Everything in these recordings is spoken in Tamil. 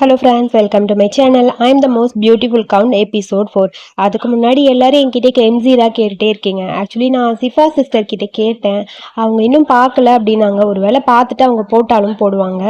Hello friends welcome to my channel I am the most beautiful count episode four அதுக்கு முன்னாடி எல்லாரும் என்கிட்ட கெம்ஜிரா கேட்டுட்டே இருக்கீங்க. ஆக்சுவலி நான் சிஃபா சிஸ்டர் கிட்ட கேட்டேன். அவங்க இன்னும் பார்க்கல அப்படின்னாங்க. ஒரு வேளை பார்த்துட்டு அவங்க போட்டாலும் போடுவாங்க.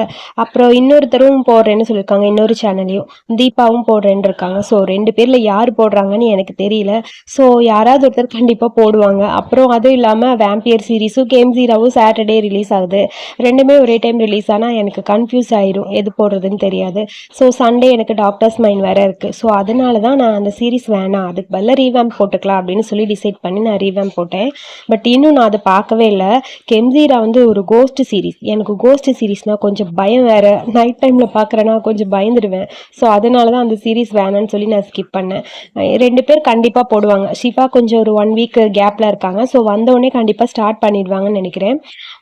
அப்புறம் இன்னொருத்தரும் போடுறேன்னு சொல்லியிருக்காங்க. இன்னொரு சேனல்லையும் தீபாவும் போடுறேன்னு இருக்காங்க. ஸோ ரெண்டு பேரில் யார் போடுறாங்கன்னு எனக்கு தெரியல. ஸோ யாராவது ஒருத்தர் கண்டிப்பாக போடுவாங்க. அப்புறம் அதுவும் இல்லாமல் வேம்பியர் சீரிஸும் கெம்ஜிராவும் சாட்டர்டே ரிலீஸ் ஆகுது. ரெண்டுமே ஒரே டைம் ரிலீஸ் ஆனால் எனக்கு கன்ஃபியூஸ் ஆயிரும். எது போடுறதுன்னு தெரியாது. ஸோ சண்டே எனக்கு டாக்டர்ஸ் மைண்ட் வேறு இருக்குது ஸோ அதனால தான் நான் அந்த சீரிஸ் வேணாம். அதுக்கு பதிலாக ரீவேம் போட்டுக்கலாம் அப்படின்னு சொல்லி டிசைட் பண்ணி நான் ரீவேம் போட்டேன். பட் இன்னும் நான் அதை பார்க்கவே இல்லை. கெம்சீரா வந்து ஒரு கோஸ்ட் சீரிஸ் எனக்கு கோஸ்ட் சீரிஸ்னால் கொஞ்சம் பயம் வேறு. நைட் டைமில் பார்க்குறேன்னா கொஞ்சம் பயந்துடுவேன் ஸோ அதனால தான் அந்த சீரிஸ் வேணான்னு சொல்லி நான் ஸ்கிப் பண்ணேன். ரெண்டு பேர் கண்டிப்பாக போடுவாங்க. ஷிஃபா கொஞ்சம் ஒரு ஒன் வீக் கேப்பில் இருக்காங்க. ஸோ வந்தோடனே கண்டிப்பாக ஸ்டார்ட் பண்ணிடுவாங்கன்னு நினைக்கிறேன்.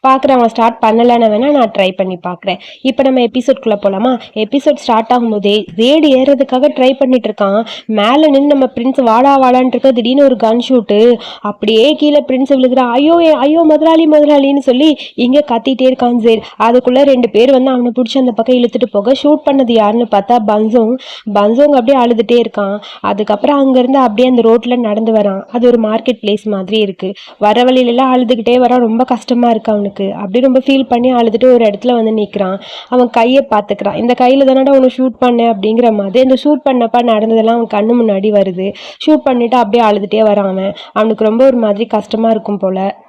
பார்க்குறவங்க ஸ்டார்ட் பண்ணலைன்னு வேணால் நான் ட்ரை பண்ணி பார்க்குறேன். இப்போ நம்ம எபிசோட்குள்ளே போகலாமா எபிசோட் ஸ்டார்ட் ஆகும்போதே வேடு ஏறுறதுக்காக ட்ரை பண்ணிட்டு இருக்கான். மேலே நின்று நம்ம பிரின்ஸ் வாடா வாடான்ட்டு இருக்க திடீர்னு ஒரு கன் ஷூட்டு அப்படியே கீழே பிரின்ஸ் விழுகிறான் ஐயோ ஐயோ முதலாளி முதலாளின்னு சொல்லி இங்கே கத்திட்டே இருக்கான் ஜேர் அதுக்குள்ளே ரெண்டு பேர் வந்து அவனை பிடிச்சி அந்த பக்கம் இழுத்துட்டு போக ஷூட் பண்ணது யாருன்னு பார்த்தா பன்சோங். பன்சோங் அப்படியே அழுதுகிட்டே இருக்கான். அதுக்கப்புறம் அங்கேருந்து அப்படியே அந்த ரோட்டில் நடந்து வரான். அது ஒரு மார்க்கெட் பிளேஸ் மாதிரி இருக்குது வர வழியிலலாம் அழுதுகிட்டே வரான். ரொம்ப கஷ்டமாக இருக்கு அவனுக்கு. அப்படியே ரொம்ப ஃபீல் பண்ணி அழுதுட்டு ஒரு இடத்துல வந்து நிற்கிறான் அவன் கையை பார்த்துக்கிறான். இந்த கையில் தானடா உன்னை ஷூட் பண்ணேன் அப்படிங்கிற மாதிரி இந்த ஷூட் பண்ணப்பா நடந்ததெல்லாம் அவன் கண்ணு முன்னாடி வருது. ஷூட் பண்ணிட்டு அப்படியே அழுதுட்டே வரான் அவன். அவனுக்கு ரொம்ப ஒரு மாதிரி கஷ்டமா இருக்கும் போல்.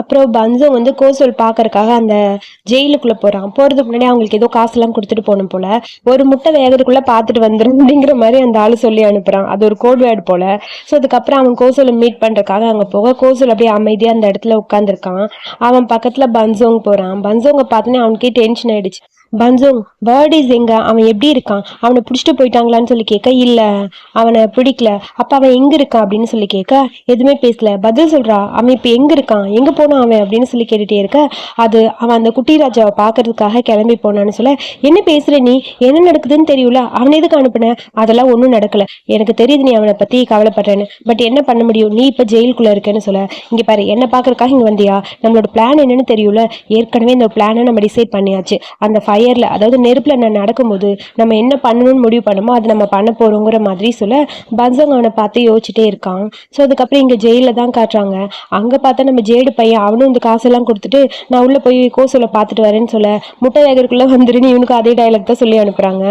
அப்புறம் பன்சோ வந்து கோசல் பார்க்கறக்காக அந்த ஜெயிலுக்குள்ளே போகிறான் போகிறதுக்கு முன்னாடி அவங்களுக்கு ஏதோ காசுலாம் கொடுத்துட்டு போகணும் போல. ஒரு முட்டை வேகிறதுக்குள்ளே பார்த்துட்டு வந்துடும் அப்படிங்கிற மாதிரி அந்த ஆள் சொல்லி அனுப்புகிறான் அது ஒரு கோட் வேர்டு போல. ஸோ அதுக்கப்புறம் அவன் கோசோலை மீட் பண்ணுறக்காக அங்கே போக. கோசோல் அப்படியே அமைதியாக அந்த இடத்துல உட்காந்துருக்கான் அவன் பக்கத்தில் பன்சோங் போகிறான் பன்சோங்க பார்த்தோன்னே அவனுக்கே டென்ஷன் ஆயிடுச்சு. பன்சோங் பேர்டிஸ் எங்க? அவன் எப்படி இருக்கான்? அவனை பிடிச்சிட்டு போயிட்டாங்களான்னு சொல்லி கேட்க இல்ல அவனை பிடிக்கல. அப்ப அவன் எங்க இருக்கான் அப்படின்னு சொல்லி கேட்க எதுவுமே பேசல. பதில் சொல்றா. அவன் இப்ப எங்க இருக்கான்? எங்க போனான் அவன்? அப்படின்னு சொல்லி கேட்டுட்டே இருக்க அது அவன் அந்த குட்டிராஜாவை பாக்குறதுக்காக கிளம்பி போனான்னு சொல்ல என்ன பேசுற நீ? என்ன நடக்குதுன்னு தெரியல அவனை எதுக்கு அனுப்புன? அதெல்லாம் ஒன்றும் நடக்கல. எனக்கு தெரியுது நீ அவனை பத்தி கவலைப்படுறேன்னு. பட் என்ன பண்ண முடியும்? நீ இப்ப ஜெயிலுக்குள்ள இருக்கேன்னு சொல்ல இங்க பாரு என்ன பாக்குறதுக்காக இங்க வந்தியா? நம்மளோட பிளான் என்னன்னு தெரியல ஏற்கனவே இந்த பிளானை நம்ம டிசைட் பண்ணியாச்சு. அந்த ஃபயரில் அதாவது நெருப்புல நான் நடக்கும்போது நம்ம என்ன பண்ணணும்னு முடிவு பண்ணமோ அது நம்ம பண்ண போறோங்கிற மாதிரி சொல்ல பன்சங் அவனை பார்த்து யோசிச்சுட்டே இருக்கான். ஸோ அதுக்கப்புறம் இங்க ஜெயில தான் காட்டுறாங்க. அங்க பார்த்தா நம்ம ஜேடு பையன் அவனும் இந்த காசெல்லாம் கொடுத்துட்டு நான் உள்ளே போய் கோசோலை பார்த்துட்டு வரேன்னு சொல்ல முட்டை வேகருக்குள்ளே வந்துருன்னு இவனுக்கு அதே டைலாக் தான் சொல்லி அனுப்புறாங்க.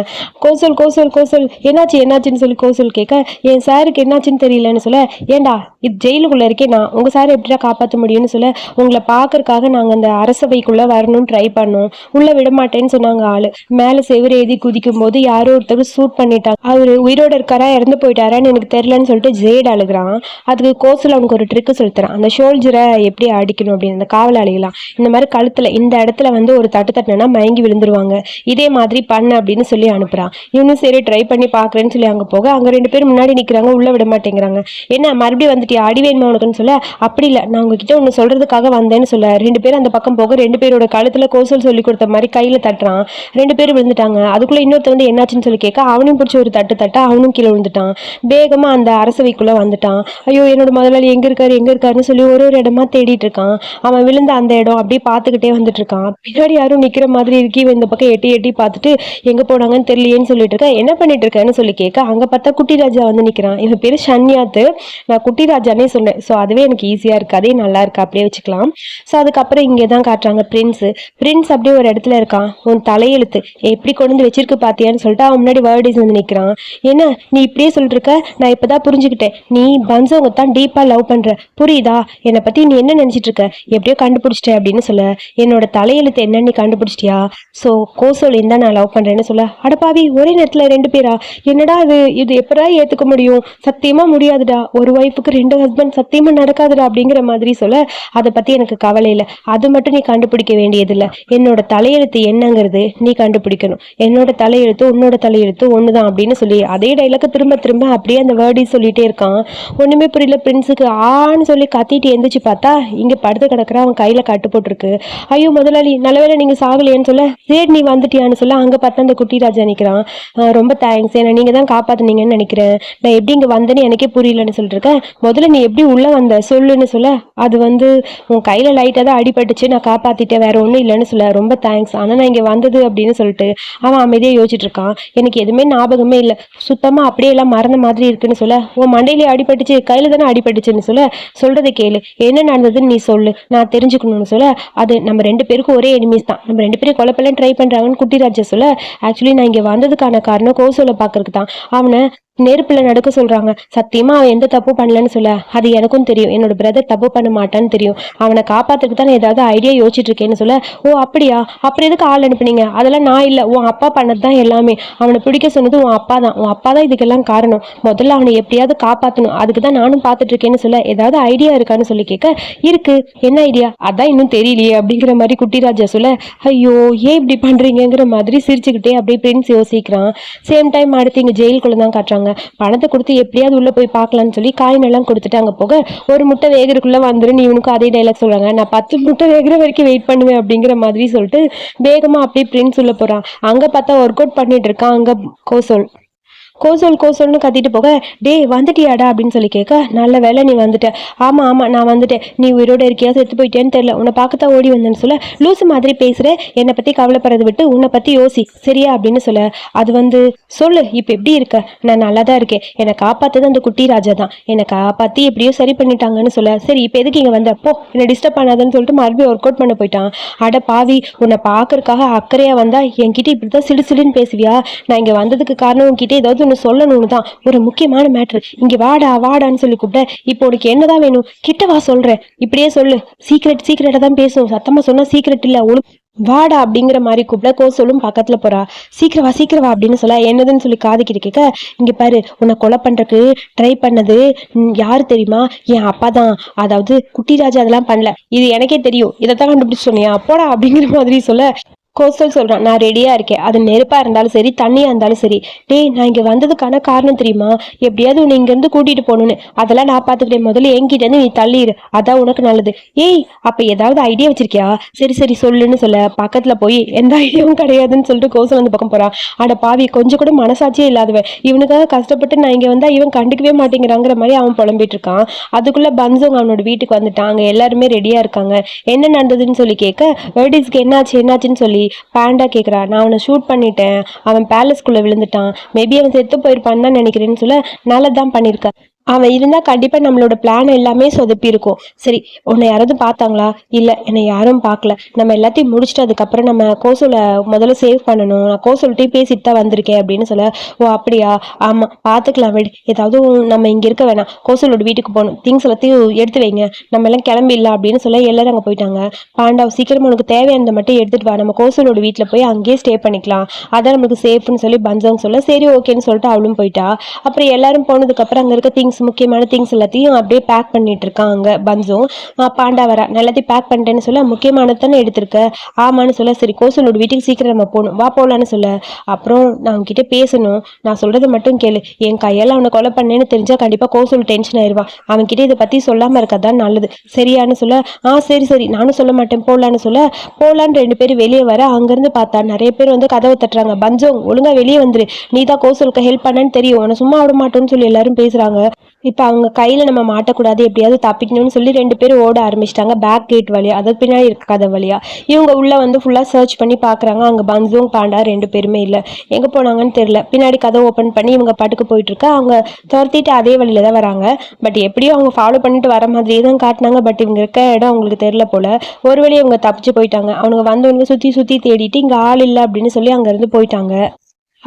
கோசல் கோசல் கோசல் என்னாச்சு என்னாச்சுன்னு சொல்லி கோசல் கேட்க என் சாருக்கு என்னாச்சுன்னு தெரியலன்னு சொல்ல ஏண்டா இது ஜெயிலுக்குள்ள இருக்கே நான் உங்க சார் எப்படிடா காப்பாற்ற முடியும்னு சொல்ல உங்களை பார்க்கறக்காக நாங்க அந்த அரசவைக்குள்ள வரணும்னு ட்ரை பண்ணோம். உள்ள விட மாட்டேன்னு சொன்னாங்க ஆளு. மேல செவுரு எழுதி குதிக்கும் போது யாரோ ஒருத்தர் சூட் பண்ணிட்டாங்க. அவரு உயிரோட இருக்காரா இறந்து போயிட்டாரான்னு எனக்கு தெரியலன்னு சொல்லிட்டு ஜேட் அழுகிறான். அதுக்கு கோசல் அவனுக்கு ஒரு ட்ரிக்கு சொல்லித்தரான். அந்த ஷோல்ஜரை எப்படி அடிக்கணும் அப்படின்னு அந்த காவலாளிகளாம் இந்த மாதிரி கழுத்துல இந்த இடத்துல வந்து ஒரு தட்டு தட்டினா மயங்கி விழுந்துருவாங்க. இதே மாதிரி பண்ண அப்படின்னு சொல்லி அனுப்புறான். இவனும் சரி ட்ரை பண்ணி பாக்குறேன்னு சொல்லி அங்க போக அங்க ரெண்டு பேரும் முன்னாடி நிக்கிறாங்க உள்ள விட மாட்டேங்கிறாங்க. என்ன மறுபடியும் வந்துட்டியா? அடி வேணுமா உனக்குன்னு சொல்ல? அப்படி இல்லை. நான் உங்ககிட்ட ஒன்று சொல்றதுக்காக வந்தேன்னு சொல்ல. ரெண்டு பேரும் அந்த பக்கம் போக ரெண்டு பேரோட கழுத்துல கோசல் சொல்லி கொடுத்த மாதிரி கையில தட்டுறான் ரெண்டு பேரும் விழுந்துட்டாங்க. அதுக்குள்ளே இன்னொருத்த வந்து என்னாச்சுன்னு சொல்லி கேட்க அவனையும் பிடிச்சி ஒரு தட்டு தட்ட அவனும் கீழே விழுந்துட்டான். வேகமாக அந்த அரசவைக்குள்ளே வந்துட்டான். ஐயோ என்னோட முதலாளி எங்கே இருக்காரு எங்கே இருக்காருன்னு சொல்லி ஒரு ஒரு இடமா தேடிட்டு இருக்கான். அவன் விழுந்த அந்த இடம் அப்படியே பார்த்துக்கிட்டே வந்துட்டு இருக்கான். பின்னாடி யாரும் நிற்கிற மாதிரி இருக்கு. இவன் இந்த பக்கம் எட்டி எட்டி பார்த்துட்டு எங்கே போனாங்கன்னு தெரியலையேன்னு சொல்லிட்டு இருக்கா என்ன பண்ணிட்டு இருக்கேன்னு சொல்லி கேட்க அங்கே பார்த்தா குட்டி ராஜா வந்து நிற்கிறான் இவன் பேர் ஷன்யாத்து நான் குட்டி ராஜானே சொன்னேன். ஸோ அதுவே எனக்கு ஈஸியாக இருக்குது அதே நல்லா இருக்கு. அப்படியே வச்சுக்கலாம். ஸோ அதுக்கப்புறம் இங்கே தான் காட்டுறாங்க பிரின்ஸ் பிரின்ஸ் அப்படியே ஒரு இடத்துல இருக்கான். அவன் தலையெழுத்து எப்படி கொண்டு வந்து வச்சிருக்கு பாத்தியான்னு சொல்லிட்டு அவன் முன்னாடி வேர்டிஸ் வந்து நிற்கிறான் என்ன நீ இப்படியே சொல்லிட்டு இருக்க நான் இப்பதான் புரிஞ்சுக்கிட்டேன். நீ பன்சவங்க தான் டீப்பா லவ் பண்ற. புரியுதா? என்னை பத்தி நீ என்ன நினச்சிட்டு இருக்க? எப்படியோ கண்டுபிடிச்சிட்ட அப்படின்னு சொல்ல. என்னோட தலையெழுத்து என்னன்னு நீ கண்டுபிடிச்சிட்டியா? ஸோ கோசோலின் தான் நான் லவ் பண்றேன்னு சொல்ல. அடப்பாவி ஒரே நேரத்துல ரெண்டு பேரா? என்னடா இது? இது எப்படா ஏத்துக்க முடியும்? சத்தியமா முடியாதுடா. ஒரு ஒய்ஃபுக்கு ரெண்டு ஹஸ்பண்ட் சத்தியமா நடக்காதுடா அப்படிங்கிற மாதிரி சொல்ல. அதை பத்தி எனக்கு கவலை இல்லை. அது மட்டும் நீ கண்டுபிடிக்க வேண்டியதில்லை. என்னோட தலையெழுத்து என்னங்கிறது நீ கண்டுபிடிக்கணும். என்னோட தலையெழுத்து உன்னோட தலையெழுத்து ஒண்ணுதான் அப்படின்னு சொல்லி அதே டைலாக திரும்ப திரும்ப அப்படியே அந்த வேர்டையும் சொல்லிட்டே இருக்கான். ஒண்ணுமே புரியல பிரின்ஸுக்கு ஆன்னு சொல்லி கத்திட்டு எந்திரிச்சு பார்த்தா இங்க படுத்து கிடக்குற அவன் கையில கட்டு போட்டிருக்கு. ஐயோ முதலாளி நல்லவேளை நீங்க சாகலையேன்னு சொல்ல சரி நீ வந்துட்டியான்னு சொல்ல அங்க பார்த்தா அந்த குட்டி ராஜா நிக்கிறான். ரொம்ப தேங்க்ஸ் ஏன்னா நீங்க தான் காப்பாத்துனீங்கன்னு நினைக்கிறேன். நான் எப்படி இங்க வந்தேன்னு எனக்கே புரியலன்னு சொல்லிட்டு இருக்கேன் முதல்ல நீ எப்படி உள்ள வந்த சொல்லுன்னு சொல்ல. அது வந்து உன் கையில லைட்டா தான் அடிபட்டுச்சு நான் காப்பாத்திட்டேன் வேற ஒண்ணும் இல்லைன்னு சொல்ல. ரொம்ப தேங்க்ஸ் ஆனா நான் இங்க வந்தது அப்படின்னு சொல்லிட்டு அவன் அமைதியாக யோசிச்சுட்டு இருக்கான். எனக்கு எதுவுமே ஞாபகமே இல்லை. சுத்தமாக அப்படியே எல்லாம் மறந்த மாதிரி இருக்குன்னு சொல்ல உன் மண்டையிலே அடிபட்டுச்சு கையில் தானே அடிபட்டுச்சுன்னு சொல்ல சொல்றதை கேளு. என்ன நடந்ததுன்னு நீ சொல்லு. நான் தெரிஞ்சுக்கணும்னு சொல்ல அது நம்ம ரெண்டு பேருக்கும் ஒரே எனிமீஸ் தான். நம்ம ரெண்டு பேரும் குழப்பெல்லாம் ட்ரை பண்ணுறாங்கன்னு குட்டிராஜா சொல்ல ஆக்சுவலி நான் இங்கே வந்ததுக்கான காரணம் கோசோலை பார்க்கறதுக்கு தான். அவனை நெருப்புல நடக்க சொல்றாங்க. சத்தியமா அவன் எந்த தப்பு பண்ணலன்னு சொல்ல அது எனக்கும் தெரியும். என்னோட பிரதர் தப்பு பண்ண மாட்டான்னு தெரியும். அவனை காப்பாற்றுறதுக்கு தான் ஏதாவது ஐடியா யோசிச்சுட்டு இருக்கேன்னு சொல்ல ஓ அப்படியா? அப்புறம் எதுக்கு ஆள் அனுப்புனீங்க அதெல்லாம் நான் இல்லை. உன் அப்பா பண்ணது தான் எல்லாமே. அவனை பிடிக்க சொன்னது உன் அப்பா தான் உன் அப்பா தான் இதுக்கெல்லாம் காரணம். முதல்ல அவனை எப்படியாவது காப்பாற்றணும் அதுக்கு தான் நானும் பார்த்துட்டு இருக்கேன்னு சொல்ல ஏதாவது ஐடியா இருக்கான்னு சொல்லி கேட்க இருக்கு. என்ன ஐடியா அதான் இன்னும் தெரியலையே அப்படிங்கிற மாதிரி குட்டிராஜா சொல்ல ஐயோ ஏன் இப்படி பண்றீங்கங்கிற மாதிரி சிரிச்சுக்கிட்டே அப்படியே பிரின்ஸ் யோசிக்கிறான். சேம் டைம் அடுத்து இங்க ஜெயிலுக்குள்ள தான் காட்டுறாங்க. பணத்தை கொடுத்து எப்படியாவது உள்ள போய் பார்க்கலாம்னு சொல்லி காயின் எல்லாம் கொடுத்துட்டு அங்க போக ஒரு முட்டை வேகருக்குள்ள வந்துரு நீ இவனுக்கும் அதே டைலாக் சொல்றாங்க. நான் பத்து முட்டை வேகிற வரைக்கும் வெயிட் பண்ணுவேன் அப்படிங்கிற மாதிரி சொல்லிட்டு வேகமா அப்படியே பிரின்ஸ் உள்ள போறான். அங்க பார்த்தா ஒர்க் அவுட் பண்ணிட்டு இருக்கான். அங்க கோசோல் கோசோல் கோசோல்னு கத்திட்டு போக டே வந்துட்டியாடா? அப்படின்னு சொல்லி கேட்க நல்ல வேலை நீ வந்துட்ட. ஆமாம் ஆமாம் நான் வந்துட்டேன். நீ உயிரோட இருக்கியா? செத்து போயிட்டேன்னு தெரியல. உன்னை பார்க்கத்தான் ஓடி வந்தேன்னு சொல்ல லூசு மாதிரி பேசுகிற என்னை பற்றி கவலைப்படுறது விட்டு உன்னை பற்றி யோசி. சரியா? அப்படின்னு சொல்ல அது வந்து சொல்லு இப்போ எப்படி இருக்க? நான் நல்லா தான் இருக்கேன். என்னை காப்பாற்றது அந்த குட்டி ராஜா தான். என்னை காப்பாற்றி எப்படியோ சரி பண்ணிட்டாங்கன்னு சொல்ல சரி இப்போ எதுக்கு இங்கே வந்த? அப்போ என்னை டிஸ்டர்ப் பண்ணாதன்னு சொல்லிட்டு மறுபடியும் ஒர்க் அவுட் பண்ண போயிட்டான். அட பாவி உன்னை பார்க்கறதுக்காக அக்கறையாக வந்தால் என்கிட்ட இப்படி தான் சிடு சிடுன்னு பேசுவியா? நான் இங்கே வந்ததுக்கு காரணம் உன்கிட்ட ஏதாவது ஒன்று சொல்லணும்னு தான் ஒரு முக்கியமான மேட்ரு இங்க வாடா வாடான்னு சொல்லி கூப்பிட்ட. இப்போ உனக்கு என்னதான் வேணும்? கிட்ட வா சொல்றேன். இப்படியே சொல்லு. சீக்ரெட் சீக்ரெட்டாக தான் பேசும். சத்தமா சொன்னா சீக்ரெட் இல்லை. உனக்கு வாடா அப்படிங்கிற மாதிரி கூப்பிட கோசலும் பக்கத்துல போறா. சீக்கிரம் சீக்கிரவா சீக்கிரம் அப்படின்னு சொல்ல என்னதுன்னு சொல்லி காதுக்கிட்டு கேட்க இங்க பாரு உன்னை கொலை பண்றதுக்கு ட்ரை பண்ணது யாரு தெரியுமா? என் அப்பா தான். அதாவது குட்டிராஜா அதெல்லாம் பண்ணல. இது எனக்கே தெரியும். இதைத்தான் கண்டுபிடிச்சு சொன்னியா? போடா அப்படிங்கிற மாதிரி சொல்ல கோஸ்டல் சொல்கிறான் நான் ரெடியாக இருக்கேன். அது நெருப்பாக இருந்தாலும் சரி தண்ணியாக இருந்தாலும் சரி. டேய் நான் இங்கே வந்ததுக்கான காரணம் தெரியுமா? எப்படியாவது உன்னை இங்கேருந்து கூட்டிகிட்டு போகணுன்னு அதெல்லாம் நான் பார்த்துக்கிட்டேன் முதல்ல என்கிட்டேருந்து நீ தள்ளிடு அதான் உனக்கு நல்லது. ஏய் அப்போ ஏதாவது ஐடியா வச்சிருக்கியா? சரி சரி சொல்லுன்னு சொல்ல. பக்கத்தில் போய் எந்த ஐடியாவும் கிடையாதுன்னு சொல்லிட்டு கோசல் அந்த பக்கம் போகிறான் ஆட பாவி கொஞ்சம் கூட மனசாட்சியே இல்லாதவன். இவனுக்காக கஷ்டப்பட்டு நான் இங்கே வந்தால் இவன் கண்டுக்கவே மாட்டேங்கிறாங்கிற மாதிரி அவன் புலம்பிட்டு இருக்கான். அதுக்குள்ளே பன்சோங்க அவனோட வீட்டுக்கு வந்துட்டான். எல்லாருமே ரெடியாக இருக்காங்க. என்ன நடந்ததுன்னு சொல்லி கேட்க வேர்டிஸ்க்கு என்னாச்சு என்னாச்சுன்னு சொல்லி பேண்டா கேட்குறா நான் அவனை ஷூட் பண்ணிட்டேன். அவன் பேலஸ்குள்ள விழுந்துட்டான். மேபி அவன் செத்து போயிருப்பான்னு தான் நினைக்கிறேன்னு சொல்ல நல்லதான் பண்ணியிருக்க அவன் இருந்தா கண்டிப்பா நம்மளோட பிளான் எல்லாமே சொதப்பியிருக்கும். சரி உன்னை யாராவது பார்த்தாங்களா? இல்ல என்னை யாரும் பார்க்கல. நம்ம எல்லாத்தையும் முடிச்சுட்டு அதுக்கப்புறம் நம்ம கோசோல முதல்ல சேவ் பண்ணணும். நான் கோசோல்கிட்டயும் பேசிட்டு தான் வந்திருக்கேன் அப்படின்னு சொல்ல ஓ அப்படியா? ஆமா பார்த்துக்கலாம் விடு. ஏதாவது நம்ம இங்க இருக்க வேணாம். கோசலோட வீட்டுக்கு போகணும். திங்ஸ் எல்லாத்தையும் எடுத்து வைங்க. நம்ம எல்லாம் கிளம்பிடலாம் அப்படின்னு சொல்ல எல்லாரும் அங்கே போயிட்டாங்க. பாண்டாவ் சீக்கிரமா உனக்கு தேவையானதை மட்டும் எடுத்துட்டு வா. நம்ம கோசலோட வீட்டில் போய் அங்கேயே ஸ்டே பண்ணிக்கலாம். அதான் நம்மளுக்கு சேஃப்னு சொல்லி பஞ்சவங்க சொல்ல சரி ஓகேன்னு சொல்லிட்டு அவளும் போயிட்டா. அப்புறம் எல்லாரும் போனதுக்கப்புறம் அங்கே இருக்க திங்ஸ் முக்கியமான திங்ஸ் எல்லாத்தையும் அப்படியே பேக் பண்ணிட்டு இருக்காங்க பஞ்சும் பாண்டா வரா எல்லாத்தையும் பேக் பண்ணிட்டேன்னு சொல்ல முக்கியமானது தானே எடுத்திருக்க? ஆமான்னு சொல்ல சரி கோசலோட வீட்டுக்கு சீக்கிரம் நம்ம போகணும் வா போகலான்னு சொல்ல. அப்புறம் நான் உங்ககிட்ட பேசணும். நான் சொல்றதை மட்டும் கேளு. என் கையால் அவனை கொலை பண்ணேன்னு தெரிஞ்சா கண்டிப்பா கோசல் டென்ஷன் ஆயிடுவான் அவன்கிட்ட இதை பத்தி சொல்லாம இருக்கதான் நல்லது. சரியான்னு சொல்ல ஆ சரி சரி நானும் சொல்ல மாட்டேன். போகலான்னு சொல்ல போகலான்னு ரெண்டு பேரும் வெளியே வர அங்கிருந்து பார்த்தா நிறைய பேர் வந்து கதவை தட்டுறாங்க. பஞ்சோங் ஒழுங்கா வெளியே வந்துரு. நீ தான் கோசலுக்கு ஹெல்ப் பண்ணேன்னு தெரியும். உன சும்மா விட மாட்டோன்னு சொல்லி எல்லாரும் பேசுறாங்க. இப்போ அவங்க கையில் நம்ம மாட்டக்கூடாது எப்படியாவது தப்பிக்கணும்னு சொல்லி ரெண்டு பேரும் ஓட ஆரம்பிச்சிட்டாங்க. பேக் கேட் வழியாக அதாவது பின்னாடி இருக்க கதை வழியாக இவங்க உள்ளே வந்து ஃபுல்லாக சர்ச் பண்ணி பார்க்குறாங்க அங்கே பன்சும் பாண்டா ரெண்டு பேருமே இல்லை. எங்கே போனாங்கன்னு தெரில பின்னாடி கதை ஓப்பன் பண்ணி இவங்க பாட்டுக்கு போயிட்டுருக்கா. அவங்க துரத்திட்டு அதே வழியில தான் வராங்க. பட் எப்படியோ அவங்க ஃபாலோ பண்ணிட்டு வர மாதிரியே தான் காட்டினாங்க. பட் இவங்க இருக்க இடம் அவங்களுக்கு தெரில போல். ஒரு வழி இவங்க தப்பிச்சு போயிட்டாங்க. அவங்க வந்தவங்க சுற்றி சுற்றி தேடிட்டு இங்கே ஆள் இல்லை அப்படின்னு சொல்லி அங்கேருந்து போயிட்டாங்க.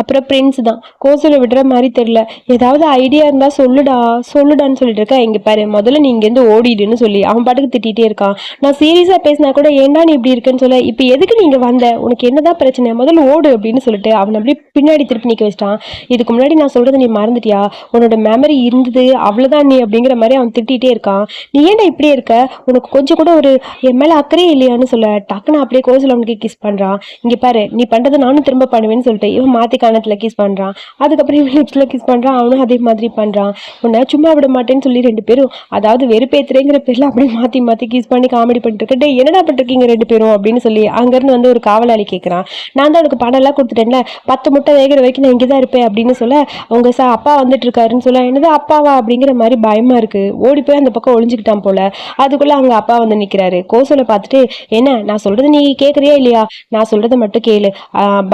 அப்புறம் பிரின்ஸ் தான். கோசலை விடுற மாதிரி தெரில ஏதாவது ஐடியா இருந்தால் சொல்லுடா சொல்லுடான்னு சொல்லிட்டு இருக்கா. இங்கே பாரு முதல்ல நீ இங்கேருந்து ஓடிடுன்னு சொல்லி. அவன் பாட்டுக்கு திட்டிகிட்டே இருக்கான். நான் சீரியஸாக பேசினா கூட ஏன்டா நீ இப்படி இருக்கேன்னு சொல்ல? இப்போ எதுக்கு நீங்கள் வந்த? உனக்கு என்னதான் பிரச்சனை? முதல்ல ஓடு அப்படின்னு சொல்லிட்டு அவனை அப்படியே பின்னாடி திருப்பி நிற்க வச்சிட்டான். இதுக்கு முன்னாடி நான் சொல்கிறது நீ மறந்துட்டியா? உன்னோட மெமரி இருந்தது அவ்வளோதான் நீ அப்படிங்கிற மாதிரி அவன் திட்டிகிட்டே இருக்கான். நீ ஏன்டா இப்படியே இருக்க? உனக்கு கொஞ்சம் கூட ஒரு என் மேலே அக்கறையே இல்லையான்னு சொல்ல. டக்குன்னு அப்படியே கோசல் அவனுக்கு கிஸ் பண்ணுறான் இங்கே பாரு நீ பண்ணுறது நானும் திரும்ப பண்ணுவேன்னு சொல்லிட்டு இவன் மாற்றிக்க கணத்தில் கிஸ் பண்ணுறான் அதுக்கப்புறம் இவன் லிப்ஸில் கிஸ் பண்ணுறான் அவனும் அதே மாதிரி பண்ணுறான் உன்னை சும்மா விட மாட்டேன்னு சொல்லி ரெண்டு பேரும் அதாவது வெறுப்பேத்துறேங்கிற பேரில் அப்படியே மாற்றி மாற்றி கிஸ் பண்ணி காமெடி பண்ணிட்டு டே என்னடா பண்ணிருக்கீங்க ரெண்டு பேரும் அப்படின்னு சொல்லி அங்கேருந்து வந்து ஒரு காவலாளி கேட்குறான் நான் தான் உனக்கு பணம்லாம் கொடுத்துட்டேன்ல பத்து முட்டை வேகிற வரைக்கும் நான் இங்கே தான் இருப்பேன் அப்படின்னு சொல்ல உங்க சா அப்பா வந்துட்டு இருக்காருன்னு சொல்ல என்னது அப்பாவா அப்படிங்கிற மாதிரி பயமா இருக்கு. ஓடி போய் அந்த பக்கம் ஒளிஞ்சுக்கிட்டான் போல. அதுக்குள்ள அவங்க அப்பா வந்து நிக்கிறாரு. கோசலை பார்த்துட்டு என்ன நான் சொல்றது நீ கேட்குறியா இல்லையா? நான் சொல்றதை மட்டும் கேளு.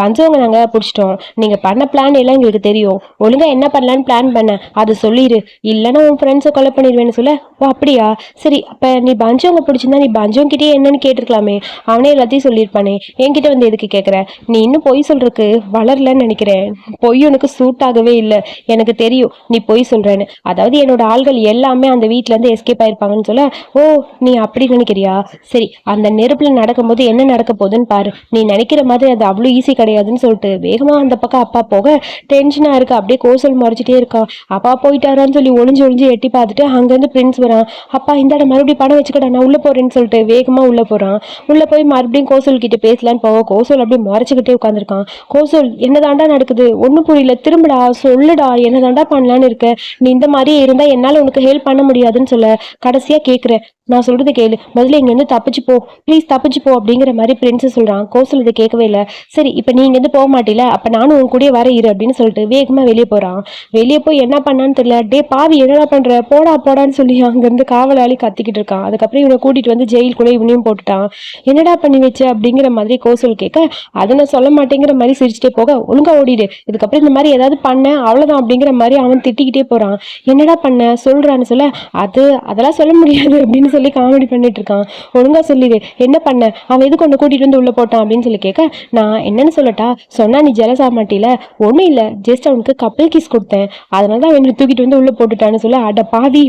பஞ்சவங்க நாங்க பிடிச்சிட்டோம். நீங்கள் பண்ண பிளான் எல்லாம் எங்களுக்கு தெரியும். ஒழுங்கா என்ன பண்ணலான்னு பிளான் பண்ண. அதை சொல்லிடு இல்லைன்னா உன் ஃப்ரெண்ட்ஸை கொலை பண்ணிடுவேன்னு சொல்ல. ஓ அப்படியா? சரி அப்ப நீ பஞ்சவங்க பிடிச்சிருந்தா நீ பஞ்சவங்கிட்டே என்னன்னு கேட்டிருக்கலாமே. அவனே எல்லாத்தையும் சொல்லியிருப்பானே. என்கிட்ட வந்து எதுக்கு கேட்குற நீ இன்னும் பொய் சொல்றதுக்கு வளரலன்னு நினைக்கிறேன். பொய் உனக்கு சூட் ஆகவே இல்லை. எனக்கு தெரியும். நீ பொய் சொல்றேன்னு. அதாவது என்னோட ஆள்கள் எல்லாமே அந்த வீட்ல இருந்து எஸ்கேப் ஆயிருப்பாங்கன்னு சொல்ல. ஓ நீ அப்படி நினைக்கிறியா? சரி அந்த நெருப்பில் நடக்கும்போது என்ன நடக்க போகுதுன்னு பாரு. நீ நினைக்கிற மாதிரி அது அவ்வளோ ஈஸி கிடையாதுன்னு சொல்லிட்டு வேகமாக அந்த பக்கம் அப்பா போக டென்ஷனா இருக்குது அப்படியே கோசல் மறைச்சிட்டே இருக்கான் அப்பா போயிட்டாரான்னு சொல்லி ஒளிஞ்சு ஒளிஞ்சு எட்டி பார்த்துட்டு அங்கேருந்து பிரின்ஸ் வரான். அப்பா இந்தாட மறுபடியும் படம் வச்சுக்கடா நான் உள்ள போறேன்னு சொல்லிட்டு வேகமா உள்ள போறான். உள்ள போய் மறுபடியும் கோசல் கிட்ட பேசலான்னு போக கோசல் அப்படியே மறைச்சிக்கிட்டே உட்காந்துருக்கான் கோசல் என்னதாண்டா நடக்குது? ஒன்றும் புரியல. திரும்படா சொல்லுடா என்னதாண்டா பண்ணலான்னு இருக்க? நீ இந்த மாதிரி இருந்தா என்னால உனக்கு ஹெல்ப் பண்ண முடியாதுன்னு சொல்ல கடைசியா கேட்குறேன் நான் சொல்றது கேளு. முதல்ல இங்கேருந்து தப்பிச்சு போ. ப்ளீஸ் தப்பிச்சு போ அப்படிங்கிற மாதிரி பிரின்ஸ் சொல்கிறான் கோசல் இதை கேட்கவே இல்லை. சரி இப்போ நீ இங்கேருந்து போக மாட்டில. அப்போ நானும் உன் கூடயே வர இரு அப்படின்னு சொல்லிட்டு வேகமா வெளியே போறான். வெளியே போய் என்ன பண்ணான்னு தெரியல. டே பாவி என்னடா பண்ற? போடா போடான்னு சொல்லி அங்கேருந்து காவலாளி கத்திக்கிட்டு இருக்கான். அதுக்கப்புறம் இவனை கூட்டிகிட்டு வந்து ஜெயில் கூட இவனையும் போட்டுட்டான். என்னடா பண்ணி வச்ச அப்படிங்கிற மாதிரி கோசல் கேட்க அதை நான் சொல்ல மாட்டேங்கிற மாதிரி சிரிச்சுட்டே போக ஒழுங்காக ஓடிடு. இதுக்கப்புறம் இந்த மாதிரி ஏதாவது பண்ண அவ்வளோதான் அப்படிங்கிற மாதிரி அவன் திட்டிக்கிட்டே போறான். என்னடா பண்ண? சொல்கிறான்னு சொல்ல அது அதெல்லாம் சொல்ல முடியாது அப்படின்னு சொல்லி காமெடி பண்ணிட்டு இருக்கான். ஒழுங்கா சொல்லிடு என்ன பண்ண? அவன் எதுக்கு ஒன்று கூட்டிட்டு வந்து உள்ள போட்டான் அப்படின்னு சொல்லி கேட்க நான் என்னன்னு சொல்லட்டா? சொன்னா நீ ஜெலஸ் ஆக மாட்டில? ஒன்றும் இல்லை. ஜஸ்ட் அவனுக்கு கப்பல் கிஸ் கொடுத்தேன். அதனால தான் அவனை தூக்கிட்டு வந்து உள்ள போட்டுட்டான்னு சொல்ல அட பாவி.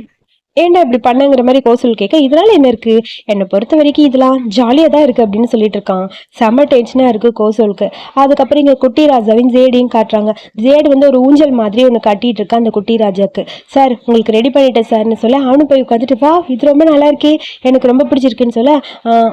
ஏன்டா இப்படி பண்ணங்கிற மாதிரி கோசல் கேட்க இதனால என்ன இருக்கு? என்னை பொறுத்த வரைக்கும் இதெல்லாம் ஜாலியாக தான் இருக்கு அப்படின்னு சொல்லிட்டு இருக்கான். செம்ம டென்ஷனாக இருக்கு கோசலுக்கு. அதுக்கப்புறம் இங்கே குட்டி ராஜாவையும் ஜேடியும் காட்டுறாங்க. ஜேடு வந்து ஒரு ஊஞ்சல் மாதிரி ஒன்று கட்டிட்டு இருக்கா அந்த குட்டி ராஜாக்கு சார் உங்களுக்கு ரெடி பண்ணிட்டேன் சார்னு சொல்ல அவனு போய் உட்காந்துட்டு வா இது ரொம்ப நல்லா இருக்கே எனக்கு ரொம்ப பிடிச்சிருக்குன்னு சொல்ல